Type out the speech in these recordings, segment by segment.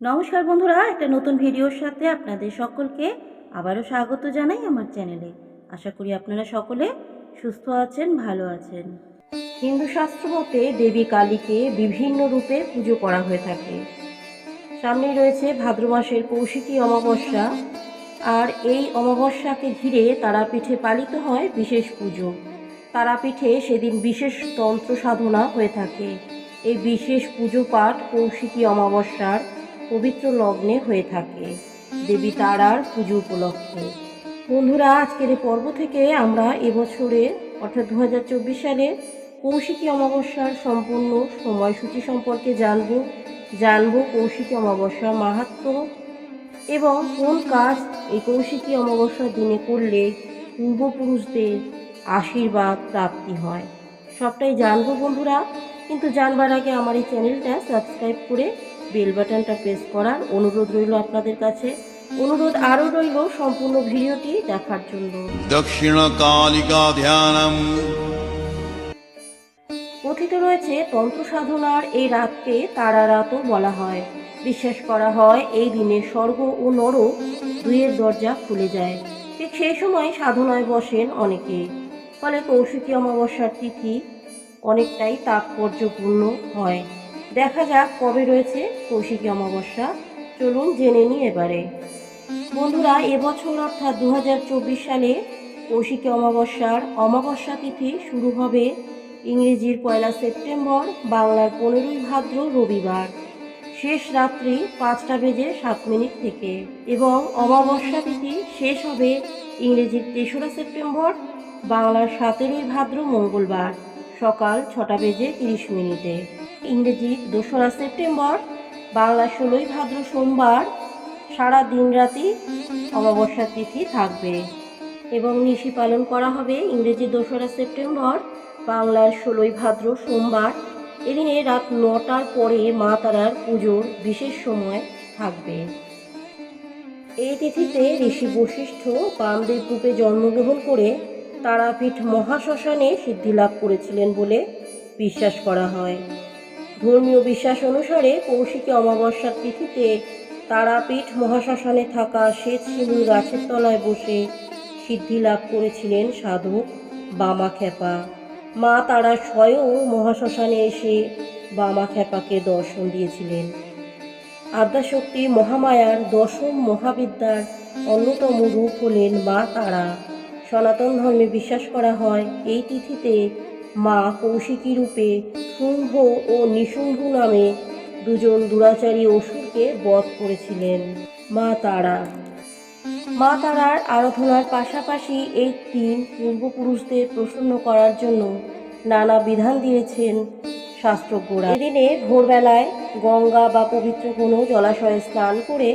নমস্কার বন্ধুরা, একটা নতুন ভিডিওর সাথে আপনাদের সকলকে আবারও স্বাগত জানাই আমার চ্যানেলে। আশা করি আপনারা সকলে সুস্থ আছেন, ভালো আছেন। হিন্দু শাস্ত্র মতে দেবী কালীকে বিভিন্ন রূপে পুজো করা হয়ে থাকে। সামনেই রয়েছে ভাদ্র মাসের কৌশিকী অমাবস্যা। আর এই অমাবস্যাকে ঘিরে তারাপীঠে পালিত হয় বিশেষ পুজো। তারাপীঠে সেদিন বিশেষ তন্ত্র সাধনা হয়ে থাকে। এই বিশেষ পুজো পাঠ কৌশিকী অমাবস্যার পবিত্র লগ্নে হয়ে থাকে। দেবী তারার পুজো উপলক্ষে। বন্ধুরা, আজকের এই পর্ব থেকে আমরা এবছরে, অর্থাৎ দু হাজার চব্বিশ সালে, কৌশিকী অমাবস্যার সম্পূর্ণ সময়সূচি সম্পর্কে জানব। জানব কৌশিকী অমাবস্যার মাহাত্ম্য এবং কোন কাজ এই কৌশিকী অমাবস্যার দিনে করলে পূর্বপুরুষদের আশীর্বাদ, প্রাপ্তি হয়। সবটাই জানব বন্ধুরা। কিন্তু জানবার আগে আমার এই চ্যানেলটা সাবস্ক্রাইব করে বেল বাটনটা প্রেস করার অনুরোধ রইল আপনাদের কাছে। অনুরোধ আরও রইল সম্পূর্ণ ভিডিওটি দেখার জন্য। দক্ষিণ কালিকা ধ্যানম কথিত রয়েছে তন্ত্র সাধনার এই রাতকে তারা রাতও বলা হয়। বিশ্বাস করা হয় এই দিনে স্বর্গ ও নর দুইয়ের দরজা খুলে যায়। ঠিক সেই সময় সাধনায় বসেন অনেকে। ফলে কৌশিকী অমাবস্যার তিথি অনেকটাই তাৎপর্যপূর্ণ হয়। দেখা যাক কবে রয়েছে কৌশিকী অমাবস্যা। চলুন জেনে নিই এবারে। বন্ধুরা, এবছর অর্থাৎ দু হাজার চব্বিশ সালে কৌশিকী অমাবস্যার অমাবস্যা তিথি শুরু হবে ইংরেজির পয়লা সেপ্টেম্বর, বাংলার পনেরোই ভাদ্র রবিবার। শেষ রাত্রি পাঁচটা বেজে সাত মিনিট থেকে এবং অমাবস্যা তিথি শেষ হবে ইংরেজির তেসরা সেপ্টেম্বর, বাংলার সতেরোই ভাদ্র মঙ্গলবার সকাল ছটা বেজে তিরিশ মিনিটে। ইংরেজি দোসরা সেপ্টেম্বর, বাংলা ষোলোই ভাদ্র সোমবার, সারা দিন রাতি অমাবস্যা তিথি থাকবে। এবং নিশি পালন করা হবে ইংরেজি দোসরা সেপ্টেম্বর, বাংলার ষোলোই ভাদ্র সোমবার। এদিনে রাত নটার পরে মা তারার পুজোর বিশেষ সময় থাকবে। এই তিথিতে ঋষি বশিষ্ঠ বামদেব রূপে জন্মগ্রহণ করে তারাপীঠ মহাশ্মশানে সিদ্ধিলাভ করেছিলেন বলে বিশ্বাস করা হয়। ধর্মীয় বিশ্বাস অনুসারে কৌশিকী অমাবস্যার তিথিতে তারাপীঠ মহাশ্মশানে থাকা শ্বেত শিমুল গাছের তলায় বসে সিদ্ধি লাভ করেছিলেন সাধক বামা খেপা মা তারা স্বয়ং মহাশ্মশানে এসে বামা খেপাকে দর্শন দিয়েছিলেন। আদ্যাশক্তি মহামায়ার দশম মহাবিদ্যার অন্যতম রূপ হলেন মা তারা। সনাতন ধর্মে বিশ্বাস করা হয়, এই তিথিতে মা কৌশিকী রূপে শুম্ভ ও নিশুম্ভ নামে দুজন দুরাচারী অসুরকে বধ করেছিলেন মা তারা। মা তারার আরাধনার পাশাপাশি এই তিন পূর্বপুরুষদের প্রসন্ন করার জন্য নানা বিধান দিয়েছেন শাস্ত্রজ্ঞরা। এদিনে ভোরবেলায় গঙ্গা বা পবিত্র কোনো জলাশয়ে স্নান করে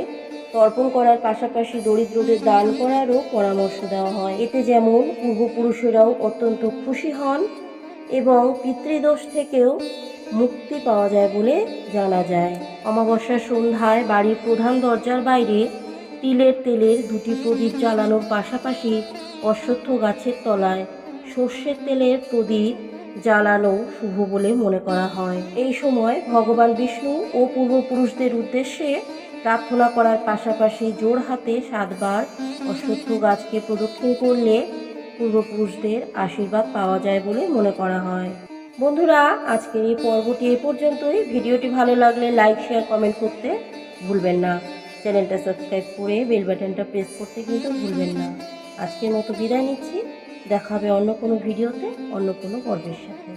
তর্পণ করার পাশাপাশি দরিদ্রদের দান করারও পরামর্শ দেওয়া হয়। এতে যেমন পূর্বপুরুষেরাও অত্যন্ত খুশি হন এবং পিতৃদোষ থেকেও মুক্তি পাওয়া যায় বলে জানা যায়। অমাবস্যার সন্ধ্যায় বাড়ির প্রধান দরজার বাইরে তিলের তেলের দুটি প্রদীপ জ্বালানোর পাশাপাশি অশ্বত্থ গাছের তলায় সর্ষের তেলের প্রদীপ জ্বালানো শুভ বলে মনে করা হয়। এই সময় ভগবান বিষ্ণু ও পূর্বপুরুষদের উদ্দেশ্যে প্রার্থনা করার পাশাপাশি জোর হাতে সাতবার অশ্বত্থ গাছকে প্রদক্ষিণ করলে পূর্বপুরুষদের আশীর্বাদ পাওয়া যায় বলে মনে করা হয়। বন্ধুরা, আজকের এই পর্বটি এ পর্যন্তই। ভিডিওটি ভালো লাগলে লাইক, শেয়ার, কমেন্ট করতে ভুলবেন না। চ্যানেলটা সাবস্ক্রাইব করে বেল বাটনটা প্রেস করতে কিন্তু ভুলবেন না। আজকের মতো বিদায় নিচ্ছি। দেখা হবে অন্য কোনো ভিডিওতে, অন্য কোনো পর্বের সাথে।